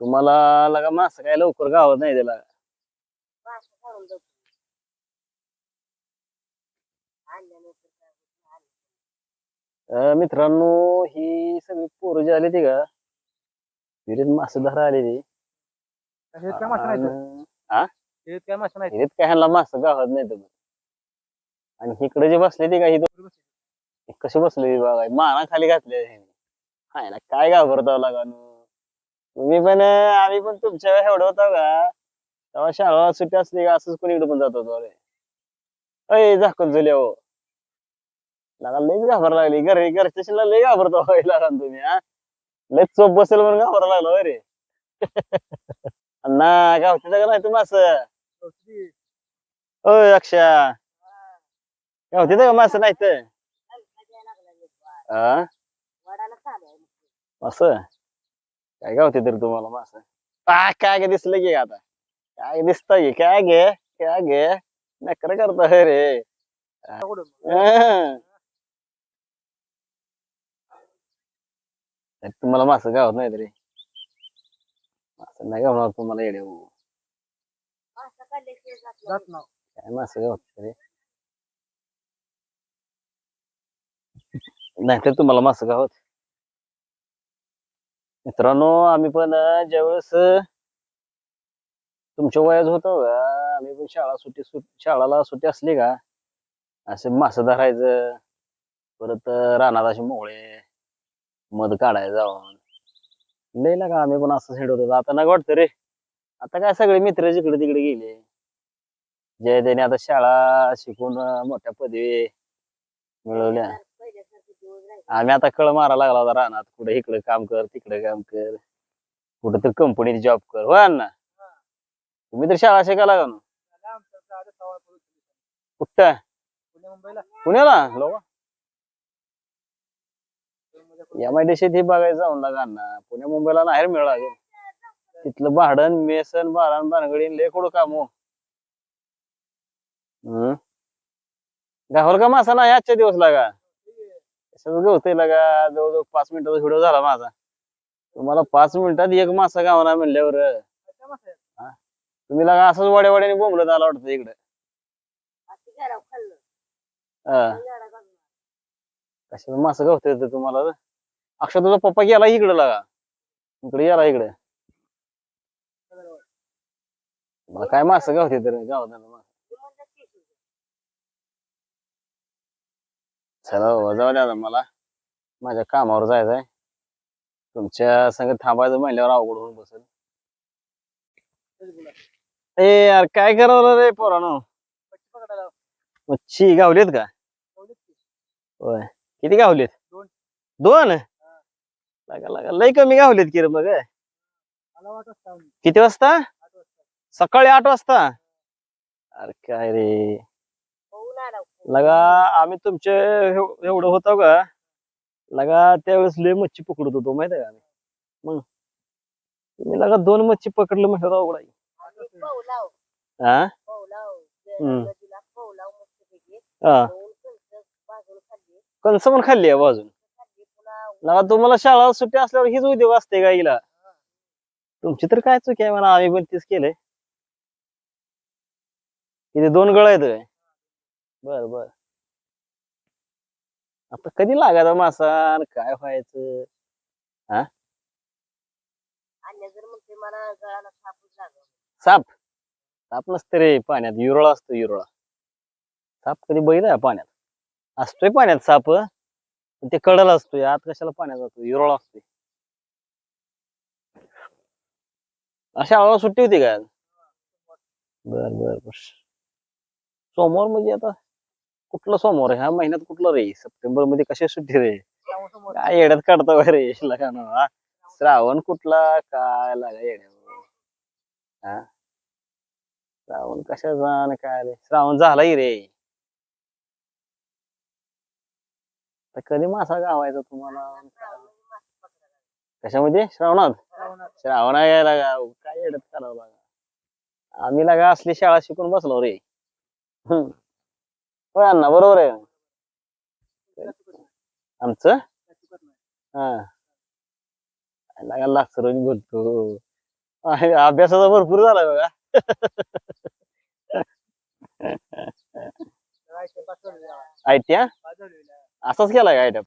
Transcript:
तुम्हाला लगा मास काय लवकर गावत नाही त्याला. अं, मित्रांनो ही सगळी पोरं जी आली ती का? विहिरीत मास धरा आलेली. हे काय मासे नाही आणि हे काय मासे नाही विहिरीत काय ह्यांना मास गावत नाही तर आणि इकडे जे बसले ती का ही हे कसे बसले बघा माना खाली घातले हाय ना काय घाबरताव लागा नु? तुम्ही पण अं, आम्ही पण तुमच्या वेळी एवढं होता का? तेव्हा शाळा सुट्टी असली का असंच कोणी इकडे पण जात होतो अरे अय झाकून झुले हो लागा लईच घाबर लागली. घर घरच्या शिला लई घाबरतो होय लागा न तुम्ही हा. लई चोप बसेल म्हणून घाबरा लागलो होय रे अण्णा गावते का नाही तुम्ही असं. ओय अक्षा. गावते का मासं नाही तर. असं? काय गावते तर तुम्हाला मास? आ काय गे दिसलं की आता? काय दिसतंय काय गे? काय गे? नकर करतो होय रे. तुम्हाला मास गावत नाही तरी. मास नाही गावणार तुम्हाला येडे हो. काय मास गावत तरी? नाही तर तुम्हाला मास गावत? मित्रांनो आम्ही पण ज्यावेळेस तुमच्या वयात होतो का आम्ही पण शाळा सुट्टी शाळाला सुट्टी असली का असे मास धरायचं परत रानात असे मोळे मध काढायला जाऊन. लय का आम्ही पण असं हिंडत होतो. आता नाही वाटतं रे. आता काय सगळे मित्र जिकडे तिकडे गेले. जय त्याने आता शाळा शिकून मोठ्या पदवी मिळवल्या. आम्ही आता कळ मारा लागला होता रानात कुठे इकडे काम कर तिकडे काम कर. कुठं तर कंपनीत जॉब कर. हो अण्णा? तुम्ही तर शाळा शिकायला का ना? कुठं? पुण्याला? लोक एम आय डी शेती बघायचं जाऊन लागा अण्णा. पुण्या मुंबईला नाही मिळाला तिथलं भाडण मेसन बारण बानगडी लय कुठं काम हो. हम्म गावाला का मासा नाही? आजच्या दिवस लागा. सगळं गवतंय लागा जवळजवळ पाच मिनिटाचा व्हिडिओ झाला माझा. तुम्हाला पाच मिनिटात एक मासा गावना म्हणल्यावर. मासे? तुम्ही लागा असंच वाड्या वाड्याने बोंबलत आला वाटतं इकडे. हा. मासं गावत येतं तुम्हाला? रे? अक्षय तुझा पप्पा गेला इकडे लागा. इकडे गेला इकडे. मला काय मासं गावते तर गावात ते म्हणतात की, चला बाबा जाऊ द्या आता मला. माझ्या कामावर जायचंय. तुमच्या संग थांबायचं म्हणल्यावर अवघड होऊन बसेल. ए यार काय करावं रे पोरानो? मच्छी गावलीत का. होय. किती गावलीत? दोन. दोन? लागा लागा. लय कमी गावलीत की रे मग. किती वाजता? सकाळी आठ वाजता? अरे काय रे. लगा आम्ही तुमचे एव- एवढं होतो का? लगा त्यावेळेस लय मच्छी पकडत होतो माहिती आहे का आम्ही? मग तुम्ही लगा दोन मच्छी पकडलं म्हटलं अवघड आहे पौलाव, हा पौलाव, हम्म. नदीला पौलाव हा खाल्ली. कणस पण खाल्ली आहे बाजून खाल्ली पुन्हा लगा तुम्हाला शाळा सुट्टी असल्यावर हीच उद्योग असते का हिला? तुमची तर काय चुकी आहे म्हणा आम्ही पण तीच केलंय. किती दोन गळ आहेत काय बर बर. आता कधी लागायचा मासा आणि काय व्हायचं? अन्य जर म्हणते मला गळाला सापच लागला. साप? साप नसते रे पाण्यात. युरळा असतो युरळा साप कधी बघितलाय पाण्यात? असतोय पाण्यात साप. पण ते कडला असतोय. आत कशाला पाण्यात जातो युरळा असतोय. अशा आळा सुट्टी होती का बर बर बर. सोमवार म्हणजे आता कुठला सोमवार आहे? ह्या महिन्यात कुठला रे? सप्टेंबरमध्ये कशी सुट्टी रे. काय येड्यात काढतो रे? लगा? श्रावण कुठला? काय लागा येड्या हा? श्रावण कशाचा आणि काय रे? श्रावण झालाही रे. कधी मासा गावायचा तुम्हाला? कशामध्ये? श्रावणात. श्रावण यायला लागा काय येड्यात करावं लागा? आम्ही लागा असली शाळा शिकून बसलो रे. होय अण्णा बरोबर आहे. काय चुकत नाही. आमचं काय हा लागा बोलतो अभ्यासाचा भरपूर झाला बघा. आयत्या असाच केला का आयट्या?